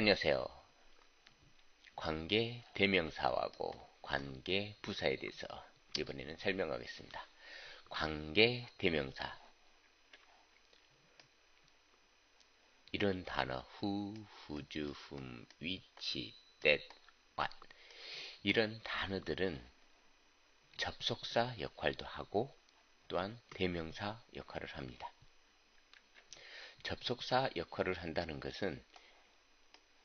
안녕하세요. 관계 대명사하고 관계 부사에 대해서 이번에는 설명하겠습니다. 관계 대명사 이런 단어 who, whose, whom, which, that, what 이런 단어들은 접속사 역할도 하고 또한 대명사 역할을 합니다. 접속사 역할을 한다는 것은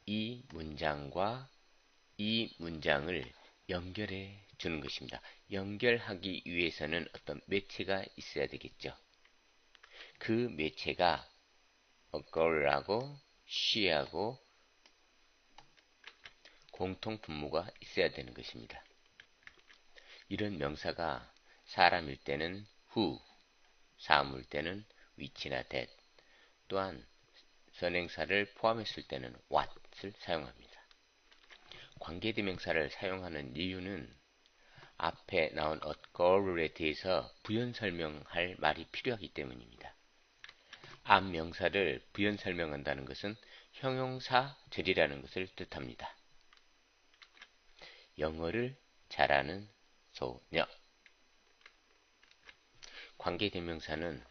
이 문장과 이 문장을 연결해 주는 것입니다. 연결하기 위해서는 어떤 매체가 있어야 되겠죠. 그 매체가 girl하고 she하고 공통 분모가 있어야 되는 것입니다. 이런 명사가 사람일 때는 who, 사물일 때는 which나 that, 또한 선행사를 포함했을 때는 what을 사용합니다. 관계대명사를 사용하는 이유는 앞에 나온 girl에 대해서 부연 설명할 말이 필요하기 때문입니다. 앞 명사를 부연 설명한다는 것은 형용사 절이라는 것을 뜻합니다. 영어를 잘하는 소녀 관계대명사는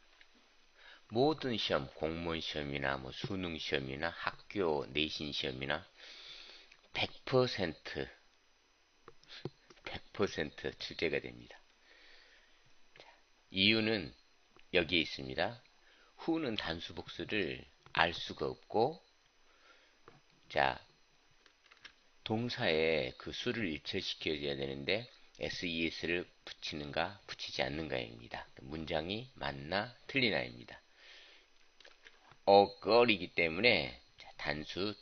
모든 시험, 공무원 시험이나 뭐 수능 시험이나 학교 내신 시험이나 100% 100% 출제가 됩니다. 이유는 여기에 있습니다. 후는 단수 복수를 알 수가 없고 자 동사에 그 수를 일체시켜줘야 되는데 SES를 붙이는가 붙이지 않는가입니다. 문장이 맞나 틀리나입니다. 어걸이기 때문에 단수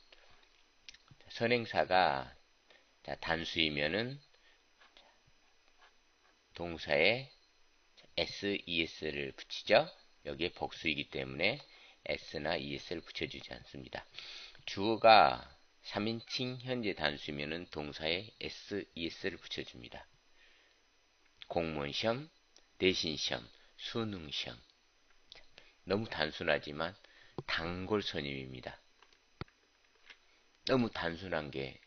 선행사가 단수이면은 동사에 SES를 붙이죠. 여기에 복수이기 때문에 S나 ES를 붙여주지 않습니다. 주어가 3인칭 현재 단수면은 동사에 S, ES를 붙여줍니다. 공무원 시험, 내신 시험, 수능 시험. 너무 단순하지만 단골 선임입니다. 너무 단순한 게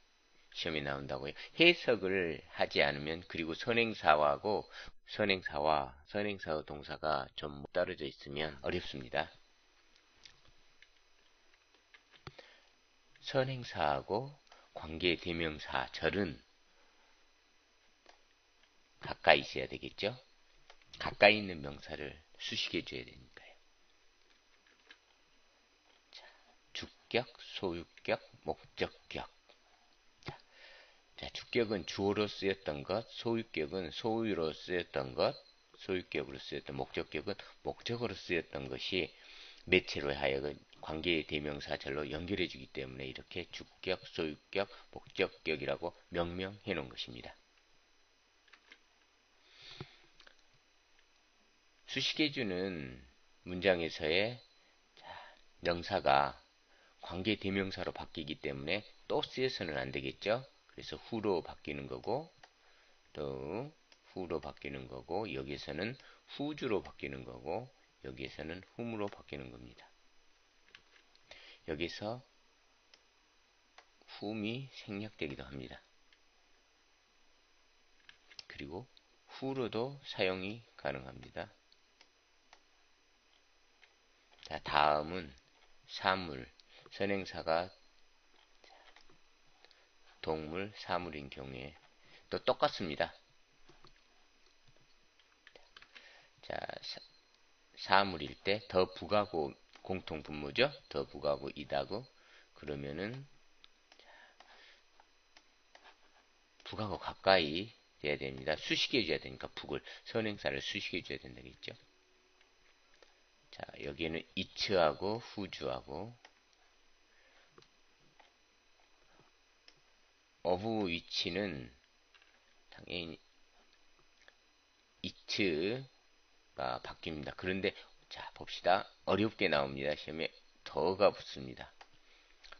시험에 나온다고요. 해석을 하지 않으면 그리고 선행사하고 선행사와 선행사의 동사가 좀 떨어져 있으면 어렵습니다. 선행사하고 관계 대명사 절은 가까이 있어야 되겠죠? 가까이 있는 명사를 수식해 줘야 되니까요. 자, 주격, 소유격, 목적격. 자, 자, 주격은 주어로 쓰였던 것, 소유격은 소유로 쓰였던 것, 소유격으로 쓰였던 목적격은 목적으로 쓰였던 것이 매체로 하여금 관계의 대명사절로 연결해 주기 때문에 이렇게 주격, 소유격, 목적격이라고 명명해 놓은 것입니다. 수식해주는 문장에서의 명사가 관계 대명사로 바뀌기 때문에 또 쓰여서는 안 되겠죠. 그래서 후로 바뀌는 거고 또 후로 바뀌는 거고 여기서는 후주로 바뀌는 거고 여기에서는 훔으로 바뀌는 겁니다. 여기서 훔이 생략되기도 합니다. 그리고 후로도 사용이 가능합니다. 자, 다음은 사물. 선행사가 동물, 사물인 경우에 또 똑같습니다. 자, 사 물일 때 더 부가고 공통 분모죠. 더 부가고 이다고 그러면은 부가고 가까이 돼야 됩니다. 수식해 줘야 되니까 북을 선행사를 수식해 줘야 된다겠죠. 자, 여기에는 이츠하고 후주하고 어부 위치는 당연히 이츠가 바뀝니다. 그런데 자 봅시다. 어렵게 나옵니다. 시험에 더가 붙습니다.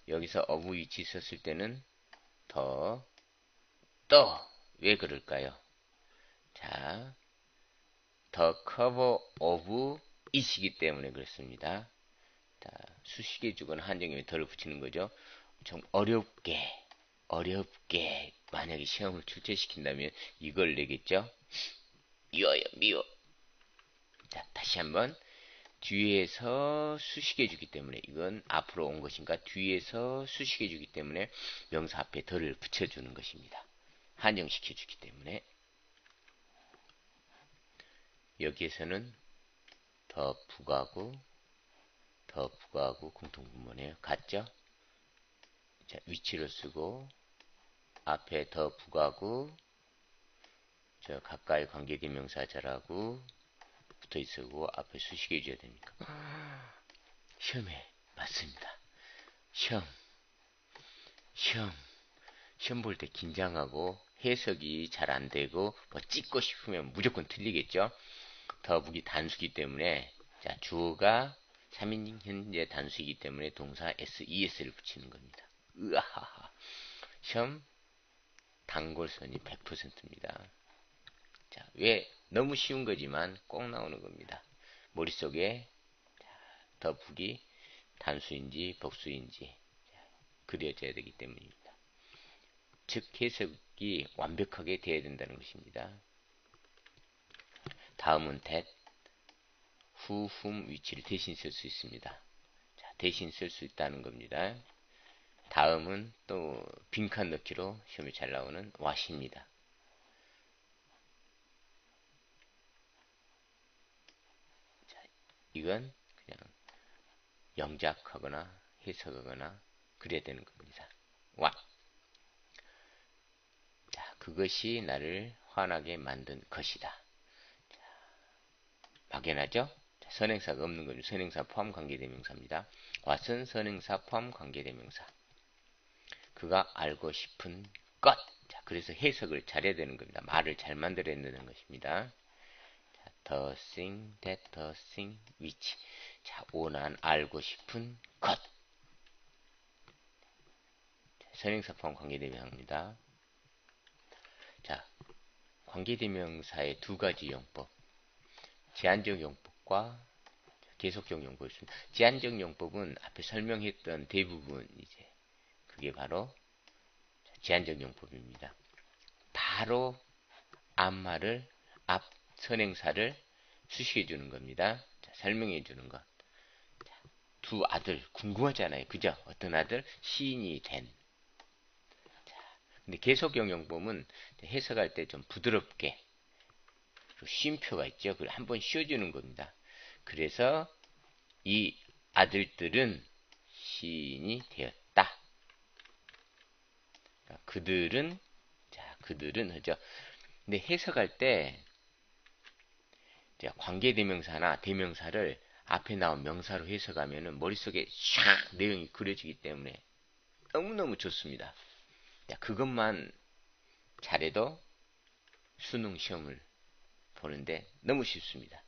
여기서 어부 위치 썼을 때는 더, 떠. 왜 그럴까요? 자, 더 커버 오브 이시기 때문에 그렇습니다. 자, 수식의 주거는 한정형에 덜을 붙이는 거죠. 좀 어렵게 어렵게 만약에 시험을 출제시킨다면 이걸 내겠죠? 미워요 미워 자 다시 한번 뒤에서 수식해 주기 때문에 이건 앞으로 온 것인가 뒤에서 수식해 주기 때문에 명사 앞에 덜을 붙여 주는 것입니다. 한정시켜 주기 때문에 여기에서는 더 부가구 더 부가구 공통분모네요. 같죠? 자, 위치로 쓰고 앞에 더 부가구 저 가까이 관계대명사 절하고 붙어 있고 앞에 수식해 줘야 됩니까? 시험에 맞습니다. 시험 시험 시험 볼 때 긴장하고 해석이 잘 안 되고 뭐 찍고 싶으면 무조건 틀리겠죠. 더북이 단수기 때문에 자 주어가 3인 현재 단수이기 때문에 동사 SES를 붙이는 겁니다. 으아하하 시험 단골선이 100%입니다. 자, 왜 너무 쉬운 거지만 꼭 나오는 겁니다. 머릿속에 더 북이 단수인지 복수인지 그려져야 되기 때문입니다. 즉 해석이 완벽하게 되어야 된다는 것입니다. 다음은 that, who, whom 위치를 대신 쓸 수 있습니다. 자, 대신 쓸 수 있다는 겁니다. 다음은 또 빈칸 넣기로 시험에 잘 나오는 what입니다. 이건 그냥 영작하거나 해석하거나 그래야 되는 겁니다. 와. 자, 그것이 나를 화나게 만든 것이다. 자, 막연하죠? 자, 선행사가 없는 거죠. 선행사 포함 관계대명사입니다. 왓은 선행사 포함 관계대명사. 그가 알고 싶은 것. 자, 그래서 해석을 잘해야 되는 겁니다. 말을 잘 만들어야 되는 것입니다. the thing that the thing which 자, 원한 알고 싶은 것 선행사 포함 관계대명사입니다. 자, 관계대명사의 두 가지 용법 제한적 용법과 계속적 용법이 있습니다. 제한적 용법은 앞에 설명했던 대부분 이제 그게 바로 제한적 용법입니다. 바로 앞말을 앞 선행사를 수식해 주는 겁니다. 자, 설명해 주는 것. 자, 두 아들 궁금하잖아요. 그죠? 어떤 아들? 시인이 된. 자, 근데 계속 영용범은 해석할 때 좀 부드럽게 쉼표가 있죠. 그걸 한번 씌워주는 겁니다. 그래서 이 아들들은 시인이 되었다. 그들은 자 그들은 하죠. 근데 해석할 때 관계 대명사나 대명사를 앞에 나온 명사로 해석하면 머릿속에 샥 내용이 그려지기 때문에 너무너무 좋습니다. 그것만 잘해도 수능 시험을 보는데 너무 쉽습니다.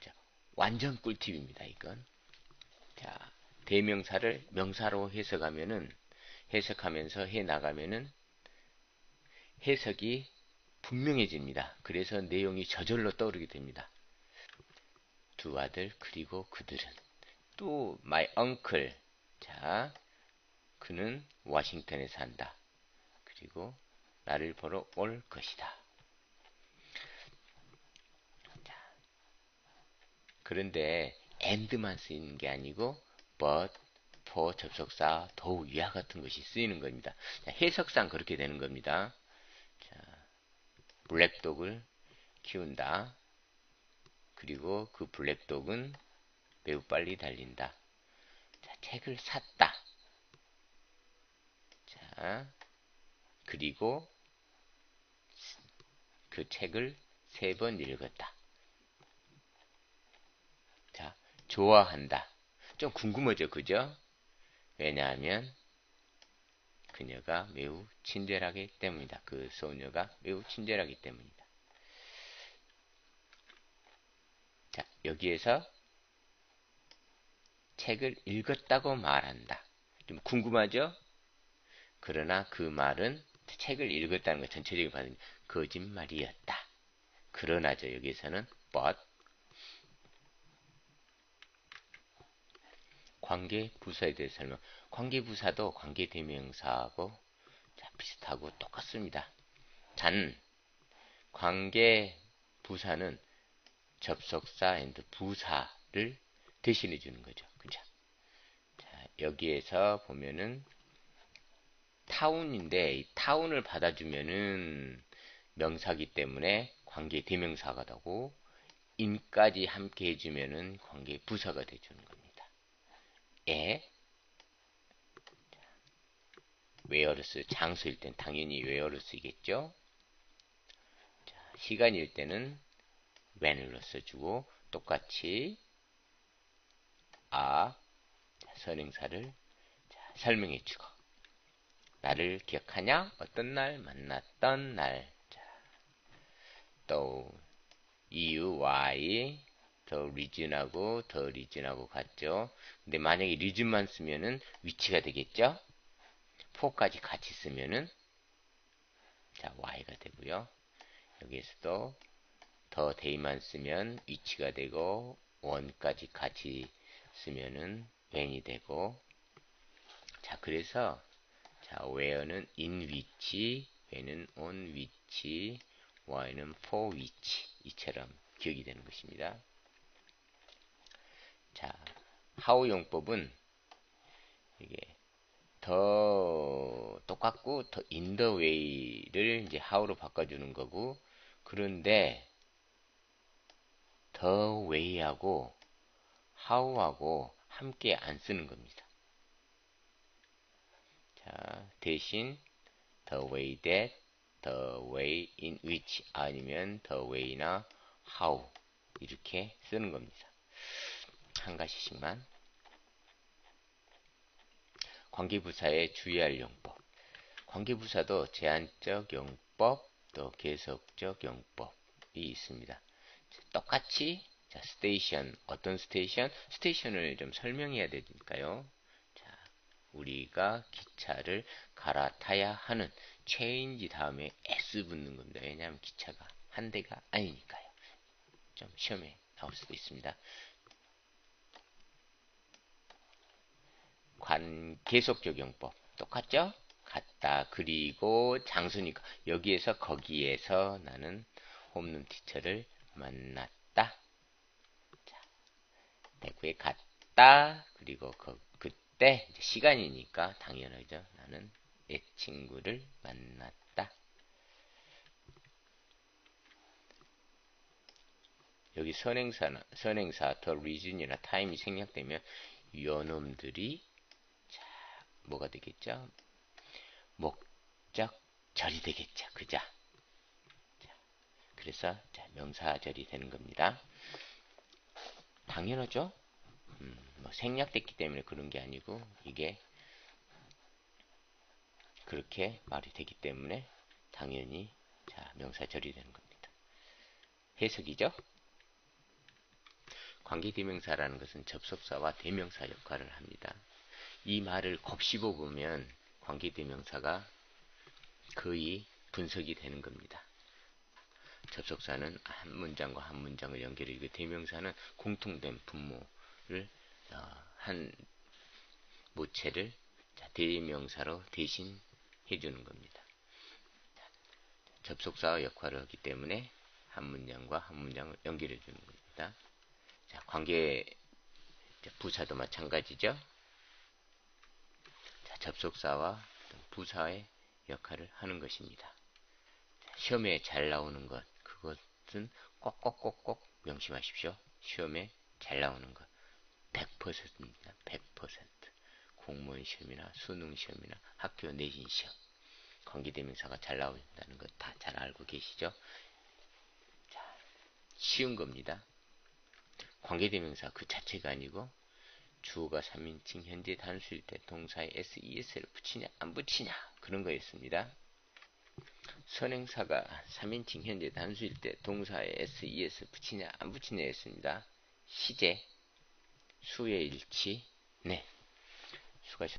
자, 완전 꿀팁입니다. 이건. 자, 대명사를 명사로 해석하면은 해석하면서 해 나가면은 해석이 분명해집니다. 그래서 내용이 저절로 떠오르게 됩니다. 두 아들 그리고 그들은 또 my uncle 자 그는 워싱턴에 산다. 그리고 나를 보러 올 것이다. 자, 그런데 and만 쓰이는 게 아니고 but, for 접속사, 더욱 위와 같은 것이 쓰이는 겁니다. 자, 해석상 그렇게 되는 겁니다. 블랙독을 키운다. 그리고 그 블랙독은 매우 빨리 달린다. 자, 책을 샀다. 자, 그리고 그 책을 세 번 읽었다. 자, 좋아한다. 좀 궁금하죠, 그죠? 왜냐하면 그녀가 매우 친절하기 때문이다. 그 소녀가 매우 친절하기 때문이다. 자, 여기에서 책을 읽었다고 말한다. 좀 궁금하죠? 그러나 그 말은 책을 읽었다는 것 전체적인 반응 거짓말이었다. 그러나죠. 여기에서는 but 관계 부사에 대해 설명. 관계 부사도 관계 대명사하고 자, 비슷하고 똑같습니다. 단 관계 부사는 접속사 앤드 부사를 대신해 주는 거죠. 그죠? 자, 여기에서 보면은 타운인데 이 타운을 받아주면은 명사기 때문에 관계 대명사가 되고 인까지 함께 해주면은 관계 부사가 되주는 겁니다. 에 웨어를 쓰 장소일 땐 당연히 웨어를 쓰겠죠. 자, 시간일 때는 when을 써주고 똑같이 아 선행사를 자, 설명해 주고 나를 기억하냐? 어떤 날 만났던 날. 자, 또 이유 why 더 리즌하고 더 리즌하고 같죠. 근데 만약에 리즌만 쓰면은 위치가 되겠죠. 4까지 같이 쓰면은 자 y가 되고요. 여기에서도 더 데이만 쓰면 위치가 되고 원까지 같이 쓰면은 when이 되고 자 그래서 자 where는 in 위치 when은 on 위치 y는 for 위치 이처럼 기억이 되는 것입니다. 자 how 용법은 이게 더 똑같고 더 way를 이제 how로 바꿔주는 거고 그런데 더 way하고 how하고 함께 안 쓰는 겁니다. 자 대신 the way that, the way in which 아니면 the way나 how 이렇게 쓰는 겁니다. 한 가지씩만 관계부사에 주의할 용법. 관계부사도 제한적 용법, 또 계속적 용법이 있습니다. 똑같이 자, 스테이션, 어떤 스테이션? 스테이션을 좀 설명해야 되니까요. 자, 우리가 기차를 갈아타야 하는 체인지 다음에 S 붙는 겁니다. 왜냐하면 기차가 한 대가 아니니까요. 좀 시험에 나올 수도 있습니다. 관 계속 적 용법 똑같죠? 같다. 그리고 장수니까 여기에서 거기에서 나는 홈런 티처를 만났다. 자, 대구에 갔다. 그리고 그, 그때 시간이니까 당연하죠. 나는 내 친구를 만났다. 여기 선행사나 선행사 더 리즌이나 타임이 생략되면 요놈들이 뭐가 되겠죠? 목적절이 되겠죠. 그죠? 자, 그래서 자, 명사절이 되는 겁니다. 당연하죠? 음, 뭐 생략됐기 때문에 그런 게 아니고 이게 그렇게 말이 되기 때문에 당연히 자, 명사절이 되는 겁니다. 해석이죠? 관계대명사라는 것은 접속사와 대명사 역할을 합니다. 이 말을 곱씹어 보면 관계대명사가 거의 분석이 되는 겁니다. 접속사는 한 문장과 한 문장을 연결해주고 대명사는 공통된 분모를 어, 한 모체를 대명사로 대신 해주는 겁니다. 접속사와 역할을 하기 때문에 한 문장과 한 문장을 연결해 주는 겁니다. 자, 관계 부사도 마찬가지죠. 접속사와 부사의 역할을 하는 것입니다. 시험에 잘 나오는 것, 그것은 꼭꼭꼭꼭 명심하십시오. 시험에 잘 나오는 것. 100%입니다. 100%. 공무원 시험이나 수능 시험이나 학교 내신 시험. 관계대명사가 잘 나온다는 것 다 잘 알고 계시죠? 자, 쉬운 겁니다. 관계대명사 그 자체가 아니고 주어가 3인칭 현재 단수일 때 동사에 SES를 붙이냐 안 붙이냐 그런 거였습니다. 선행사가 3인칭 현재 단수일 때 동사에 SES 붙이냐 안 붙이냐였습니다. 시제, 수의 일치, 네. 수고하셨습니다.